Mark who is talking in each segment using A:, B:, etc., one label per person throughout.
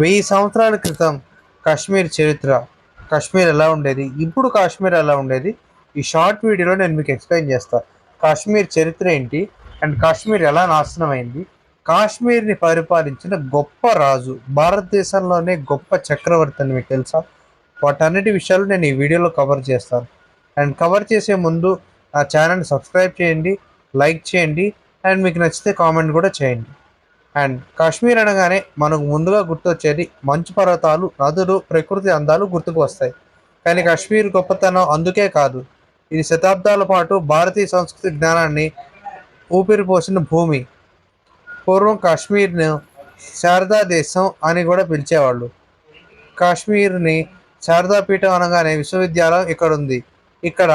A: వెయ్యి సంవత్సరాల క్రితం కాశ్మీర్ చరిత్ర కాశ్మీర్ ఎలా ఉండేది? ఇప్పుడు కాశ్మీర్ ఎలా ఉండేది? ఈ షార్ట్ వీడియోలో నేను మీకు ఎక్స్ప్లెయిన్ చేస్తాను కాశ్మీర్ చరిత్ర ఏంటి? అండ్ కాశ్మీర్ ఎలా నాశనమైంది? కాశ్మీర్ని పరిపాలించిన గొప్ప రాజు భారతదేశంలోనే గొప్ప చక్రవర్తి అని మీకు తెలుసా? వాటన్నిటి విషయాలు నేను ఈ వీడియోలో కవర్ చేస్తాను. అండ్ కవర్ చేసే ముందు నా ఛానల్ని సబ్స్క్రైబ్ చేయండి లైక్ చేయండి అండ్ మీకు నచ్చితే కామెంట్ కూడా చేయండి. అండ్ కాశ్మీర్ అనగానే మనకు ముందుగా గుర్తొచ్చేది మంచు పర్వతాలు నదులు ప్రకృతి అందాలు గుర్తుకు వస్తాయి. కానీ కాశ్మీర్ గొప్పతనం అందుకే కాదు. ఇది శతాబ్దాల పాటు భారతీయ సంస్కృతి జ్ఞానాన్ని ఊపిరిపోసిన భూమి. పూర్వం కాశ్మీర్ను శారదా దేశం అని కూడా పిలిచేవాళ్ళు. కాశ్మీర్ని శారదాపీఠం అనగానే విశ్వవిద్యాలయం ఇక్కడ ఉంది ఇక్కడ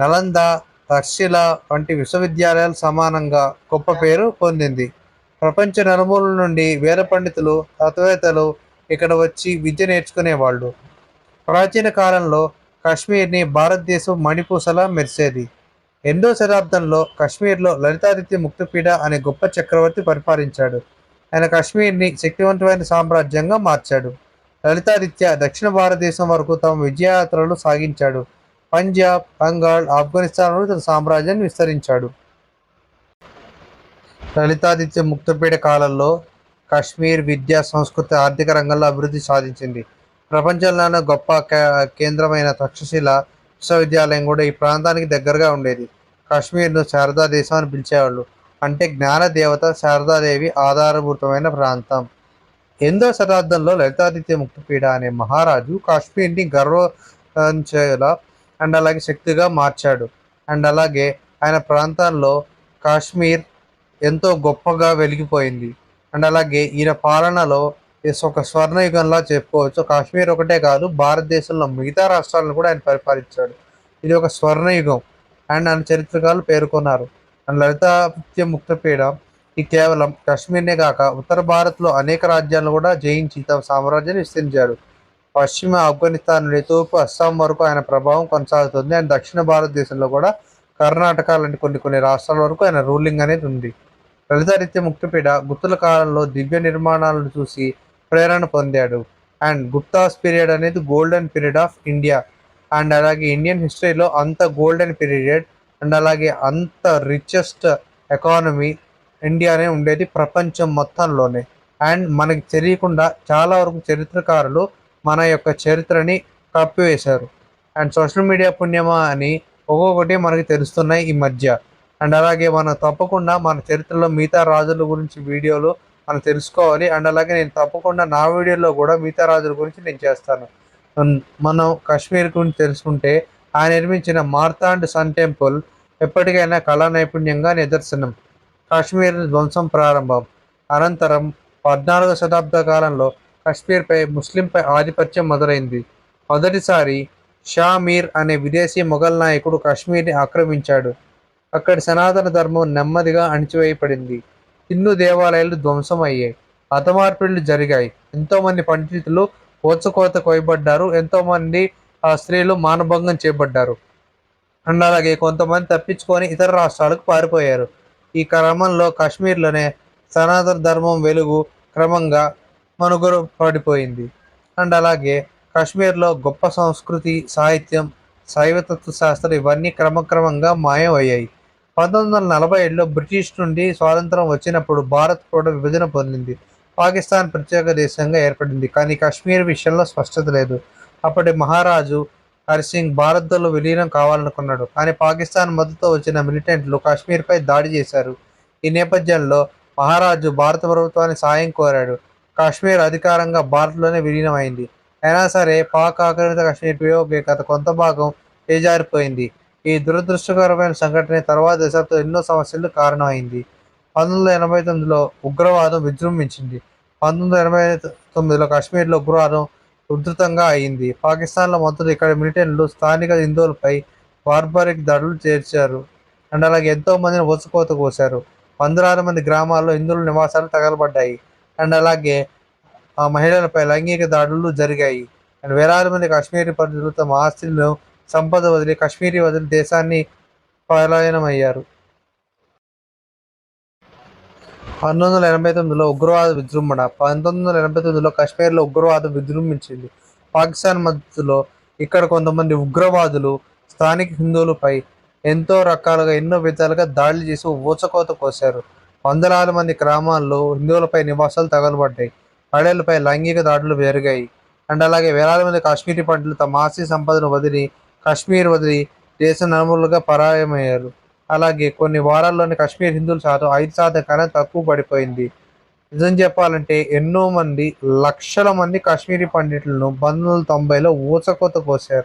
A: నలంద తర్షిల వంటి విశ్వవిద్యాలయాలు సమానంగా గొప్ప పేరు పొందింది. ప్రపంచ నలుమూలల నుండి వేద పండితులు తత్వేత్తలు ఇక్కడ వచ్చి విద్య నేర్చుకునేవాళ్ళు. ప్రాచీన కాలంలో కాశ్మీర్ని భారతదేశం మణిపూసలా మెరిసేది. ఎనిమిదో శతాబ్దంలో కాశ్మీర్లో లలితాదిత్య ముక్తపీఠ అనే గొప్ప చక్రవర్తి పరిపాలించాడు. ఆయన కాశ్మీర్ని శక్తివంతమైన సామ్రాజ్యంగా మార్చాడు. లలితాదిత్య దక్షిణ భారతదేశం వరకు తమ విజయయాత్రలు సాగించాడు. పంజాబ్ బంగాళ్ ఆఫ్ఘనిస్తాన్లో తన సామ్రాజ్యాన్ని విస్తరించాడు. లలితాదిత్య ముక్తపీఠ కాలంలో కాశ్మీర్ విద్యా సంస్కృతి ఆర్థిక రంగంలో అభివృద్ధి సాధించింది. ప్రపంచంలోనే గొప్ప కే- కేంద్రమైన తక్షశిల విశ్వవిద్యాలయం కూడా ఈ ప్రాంతానికి దగ్గరగా ఉండేది. కాశ్మీర్ను శారదా దేశం అని పిలిచేవాళ్ళు. అంటే జ్ఞాన దేవత శారదాదేవి ఆధారభూతమైన ప్రాంతం. ఎనిమిదో శతాబ్దంలో లలితాదిత్య ముక్తపీఠ అనే మహారాజు కాశ్మీర్ని గర్వించేలా అండ్ అలాగే శక్తిగా మార్చాడు. అండ్ అలాగే ఆయన ప్రాంతాల్లో కాశ్మీర్ ఎంతో గొప్పగా వెలిగిపోయింది. అండ్ అలాగే ఈయన పాలనలో ఒక స్వర్ణయుగంలా చెప్పుకోవచ్చు. కాశ్మీర్ ఒకటే కాదు భారతదేశంలో మిగతా రాష్ట్రాలను కూడా ఆయన పరిపాలించాడు. ఇది ఒక స్వర్ణయుగం. అండ్ ఆయన చరిత్రకారులు పేర్కొన్నారు. అండ్ లలితాపత్య ముక్తపీఠ ఈ కేవలం కాశ్మీర్నే కాక ఉత్తర భారత్లో అనేక రాజ్యాలను కూడా జయించి తమ సామ్రాజ్యాన్ని విస్తరించాడు. పశ్చిమ ఆఫ్ఘనిస్తాన్ నుండి తూర్పు అస్సాం వరకు ఆయన ప్రభావం కొనసాగుతుంది. అండ్ దక్షిణ భారతదేశంలో కూడా కర్ణాటక లాంటి కొన్ని కొన్ని రాష్ట్రాల వరకు ఆయన రూలింగ్ అనేది ఉంది. లలితారిత్య ముక్తపీఠ గుప్తుల కాలంలో దివ్య నిర్మాణాలను చూసి ప్రేరణ పొందాడు. అండ్ గుప్తాస్ పీరియడ్ అనేది golden period of India. And అలాగే ఇండియన్ హిస్టరీలో అంత గోల్డెన్ పీరియడ్ అండ్ అలాగే అంత రిచెస్ట్ ఎకానమీ ఇండియానే ఉండేది ప్రపంచం మొత్తంలోనే. అండ్ మనకి తెలియకుండా చాలా వరకు చరిత్రకారులు మన యొక్క చరిత్రని కప్పివేశారు. అండ్ సోషల్ మీడియా పుణ్యమా అని ఒక్కొక్కటి మనకి తెలుస్తున్నాయి ఈ మధ్య. అండ్ అలాగే మనం తప్పకుండా మన చరిత్రలో మిగతా రాజుల గురించి వీడియోలు మనం తెలుసుకోవాలి. అండ్ అలాగే నేను తప్పకుండా నా వీడియోలో కూడా మిగతా రాజుల గురించి నేను చేస్తాను. మనం కాశ్మీర్ గురించి తెలుసుకుంటే ఆయన నిర్మించిన మార్తాండ్ సన్ టెంపుల్ ఎప్పటికైనా కళా నైపుణ్యంగా నిదర్శనం. కాశ్మీర్ ధ్వంసం ప్రారంభం. అనంతరం పద్నాలుగవ శతాబ్ద కాలంలో కాశ్మీర్పై ముస్లింపై ఆధిపత్యం మొదలైంది. మొదటిసారి షా మీర్ అనే విదేశీ మొఘల్ నాయకుడు కాశ్మీర్ని ఆక్రమించాడు. అక్కడి సనాతన ధర్మం నెమ్మదిగా అణిచివేయబడింది. హిందూ దేవాలయాలు ధ్వంసం అయ్యాయి మతమార్పిడులు జరిగాయి. ఎంతోమంది పండితులు ఓచకోత కోయబడ్డారు ఎంతోమంది ఆ స్త్రీలు మానభంగం చేయబడ్డారు. అండ్ అలాగే కొంతమంది తప్పించుకొని ఇతర రాష్ట్రాలకు పారిపోయారు. ఈ క్రమంలో కాశ్మీర్లోనే సనాతన ధర్మం వెలుగు క్రమంగా మనుగడ పడిపోయింది. అండ్ అలాగే కాశ్మీర్లో గొప్ప సంస్కృతి సాహిత్యం శైవతత్వ శాస్త్రం ఇవన్నీ క్రమక్రమంగా మాయమయ్యాయి. పంతొమ్మిది వందల నలభై ఏడులో బ్రిటిష్ నుండి స్వాతంత్రం వచ్చినప్పుడు భారత్ కూడా విభజన పొందింది. పాకిస్తాన్ ప్రత్యేక దేశంగా ఏర్పడింది కానీ కాశ్మీర్ విషయంలో స్పష్టత లేదు. అప్పటి మహారాజు హరిసింగ్ భారత్లో విలీనం కావాలనుకున్నాడు కానీ పాకిస్తాన్ మద్దతు వచ్చిన మిలిటెంట్లు కాశ్మీర్పై దాడి చేశారు. ఈ నేపథ్యంలో మహారాజు భారత ప్రభుత్వాన్ని సాయం కోరాడు. కాశ్మీర్ అధికారంగా భారత్లోనే విలీనమైంది. అయినా సరే పాక్ ఆక్రమిత కాశ్మీర్పై గత కొంత భాగం చేజారిపోయింది ఈ దురదృష్టకరమైన సంఘటన తర్వాత దశాబ్దం ఎన్నో సమస్యలు కారణమైంది. పంతొమ్మిది వందల ఎనభై తొమ్మిదిలో ఉగ్రవాదం విజృంభించింది. పంతొమ్మిది వందల ఎనభై తొమ్మిదిలో కాశ్మీర్లో ఉగ్రవాదం ఉధృతంగా అయింది. పాకిస్తాన్లో మొత్తం ఇక్కడ మిలిటెంట్లు స్థానిక హిందువులపై బార్బరిక్ దాడులు చేర్చారు. అండ్ అలాగే ఎంతో మందిని వసుకోత కోశారు. వందలాది మంది గ్రామాల్లో హిందువుల నివాసాలు తగలబడ్డాయి. అండ్ అలాగే ఆ మహిళలపై లైంగిక దాడులు జరిగాయి. అండ్ వేలాది మంది కాశ్మీరీ ప్రజలు తమ ఆస్తులను సంపద వదిలి కాశ్మీరీ వదిలి దేశాన్ని పలాయనమయ్యారు. పంతొమ్మిది వందల ఎనభై తొమ్మిదిలో ఉగ్రవాద విజృంభణ పంతొమ్మిది వందల ఎనభై తొమ్మిదిలో కాశ్మీర్లో ఉగ్రవాదం విజృంభించింది. పాకిస్తాన్ మద్దతులో ఇక్కడ కొంతమంది ఉగ్రవాదులు స్థానిక హిందువులపై ఎంతో రకాలుగా ఎన్నో విధాలుగా దాడులు చేసి ఊచకోత కోశారు. వందలాది మంది గ్రామాల్లో హిందువులపై నివాసాలు తగలబడ్డాయి. పడేలపై లైంగిక దాడులు పెరిగాయి అండ్ అలాగే వేలాది మంది కాశ్మీరీ పంటలు తమ ఆస్తి సంపదను వదిలి కాశ్మీర్ వదిలి దేశ నలుమూలుగా పరాయమయ్యారు. అలాగే కొన్ని వారాల్లోనే కాశ్మీర్ హిందువుల శాతం ఐదు శాతం కన్నా తక్కువ పడిపోయింది. నిజం చెప్పాలంటే ఎన్నో మంది లక్షల మంది కాశ్మీరీ పండితులను పంతొమ్మిది వందల తొంభైలో ఊచకోత కోసారు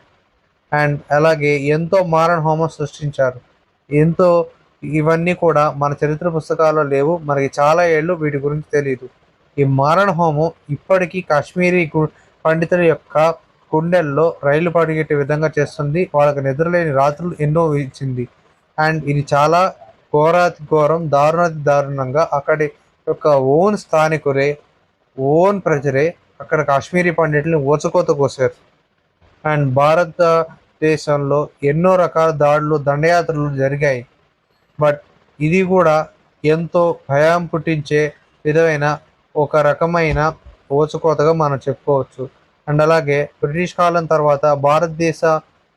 A: అండ్ అలాగే ఎంతో మారణ హోమం సృష్టించారు. ఎంతో ఇవన్నీ కూడా మన చరిత్ర పుస్తకాల్లో లేవు. మనకి చాలా ఏళ్ళు వీటి గురించి తెలియదు ఈ మారణ హోమం ఇప్పటికీ కాశ్మీరీ గు- పండితుల యొక్క గుండెల్లో రైలు పడిగెట్టే విధంగా చేస్తుంది. వాళ్ళకి నిద్రలేని రాత్రులు ఎన్నో ఇచ్చింది అండ్ ఇది చాలా ఘోరాతి ఘోరం దారుణాతి దారుణంగా అక్కడి యొక్క ఓన్ స్థానికురే ఓన్ ప్రజరే అక్కడ కాశ్మీరీ పండితుల్ని ఊచకోత కోసారు. అండ్ భారతదేశంలో ఎన్నో రకాల దాడులు దండయాత్రలు జరిగాయి. బట్ ఇది కూడా ఎంతో భయం పుట్టించే విధమైన ఒక రకమైన ఊచకోతగా మనం చెప్పుకోవచ్చు. అండ్ అలాగే బ్రిటిష్ కాలం తర్వాత భారతదేశ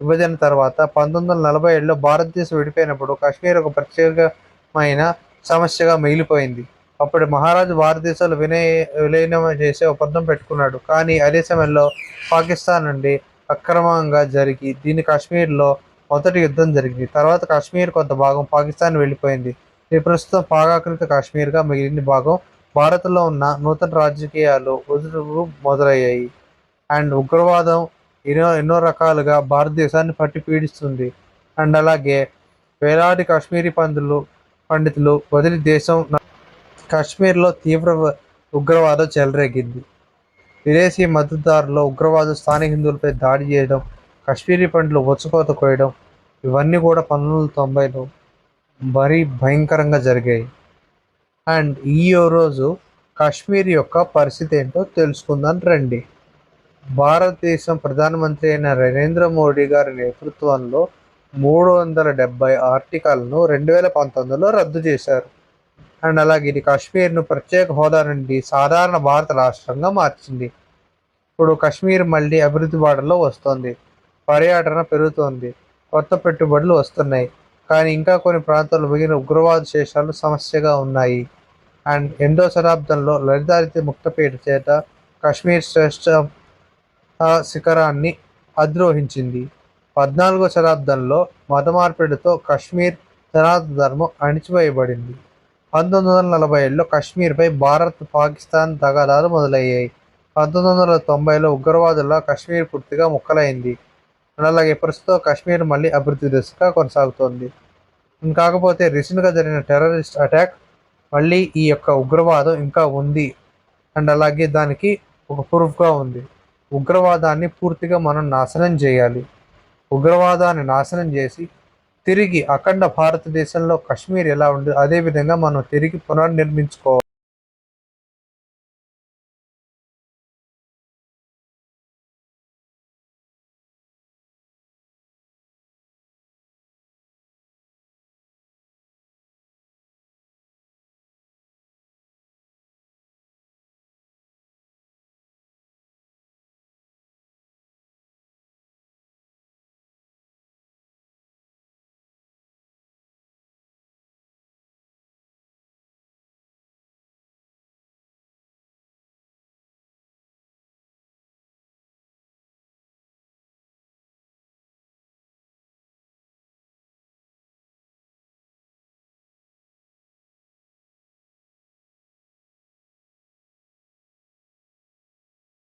A: విభజన తర్వాత పంతొమ్మిది వందల నలభై ఏడులో భారతదేశం విడిపోయినప్పుడు కాశ్మీర్ ఒక ప్రత్యేకమైన సమస్యగా మిగిలిపోయింది. అప్పుడు మహారాజు భారతదేశంలో వినయ విలీనం చేసే ఒప్పందం పెట్టుకున్నాడు. కానీ అదే సమయంలో పాకిస్తాన్ నుండి అక్రమంగా జరిగి దీని కాశ్మీర్లో మొదటి యుద్ధం జరిగింది. తర్వాత కాశ్మీర్ కొంత భాగం పాకిస్తాన్ వెళ్ళిపోయింది. ఈ ప్రస్తుతం పాకాకృత కాశ్మీర్గా మిగిలిన భాగం భారత్లో ఉన్న నూతన రాజకీయాలు ఉదురు మొదలయ్యాయి. అండ్ ఉగ్రవాదం ఎన్నో ఎన్నో రకాలుగా భారతదేశాన్ని పట్టి పీడిస్తుంది. అండ్ అలాగే వేలాది కాశ్మీరీ పందులు పండితులు వదిలి దేశం కాశ్మీర్లో తీవ్ర ఉగ్రవాదం చెలరేగింది. విదేశీ మద్దతుదారులు ఉగ్రవాదులు స్థానిక హిందువులపై దాడి చేయడం కాశ్మీరీ పండ్లు వచ్చుకోత కోయడం ఇవన్నీ కూడా పంతొమ్మిది వందల తొంభైలో మరీ భయంకరంగా జరిగాయి. అండ్ ఈ రోజు కాశ్మీర్ యొక్క పరిస్థితి ఏంటో తెలుసుకుందాం రండి. భారతదేశం ప్రధానమంత్రి అయిన నరేంద్ర మోడీ గారి నేతృత్వంలో మూడు వందల డెబ్బై ఆర్టికల్ను రెండు వేల పంతొమ్మిదిలో రద్దు చేశారు. అండ్ అలాగే ఇది కాశ్మీర్ను ప్రత్యేక హోదా నుండి సాధారణ భారత రాష్ట్రంగా మార్చింది. ఇప్పుడు కాశ్మీర్ మళ్ళీ అభివృద్ధి బాటలో వస్తుంది. పర్యటన పెరుగుతోంది. కొత్త పెట్టుబడులు వస్తున్నాయి. కానీ ఇంకా కొన్ని ప్రాంతాల్లో మిగిలిన ఉగ్రవాద శేషాలు సమస్యగా ఉన్నాయి. అండ్ ఎనిమిదో శతాబ్దంలో లలితాదిత్య ముక్తపీఠ చేత కాశ్మీర్ శ్రేష్ఠ శిఖరాన్ని అధిరోహించింది. పద్నాలుగో శతాబ్దంలో మత మార్పిడితో కాశ్మీర్ సనాతన ధర్మం అణిచివేయబడింది. పంతొమ్మిది వందల నలభై ఏడులో కాశ్మీర్పై భారత్ పాకిస్తాన్ తగాదాలు మొదలయ్యాయి. పంతొమ్మిది వందల తొంభైలో ఉగ్రవాదుల కాశ్మీర్ పూర్తిగా ముక్కలైంది. అలాగే ప్రస్తుతం కాశ్మీర్ మళ్ళీ అభివృద్ధి దిశగా కొనసాగుతోంది. కాకపోతే రీసెంట్గా జరిగిన టెర్రరిస్ట్ అటాక్ మళ్ళీ ఈ యొక్క ఉగ్రవాదం ఇంకా ఉంది. అండ్ అలాగే దానికి ఒక ప్రూఫ్గా ఉంది. ఉగ్రవాదాన్ని పూర్తిగా మనం నాశనం చేయాలి. ఉగ్రవాదాన్ని నాశనం చేసి తిరిగి అఖండ భారతదేశంలో కాశ్మీర్ ఎలా ఉండదు అదే విధంగా మనం తిరిగి పునర్నిర్మించుకోవాలి.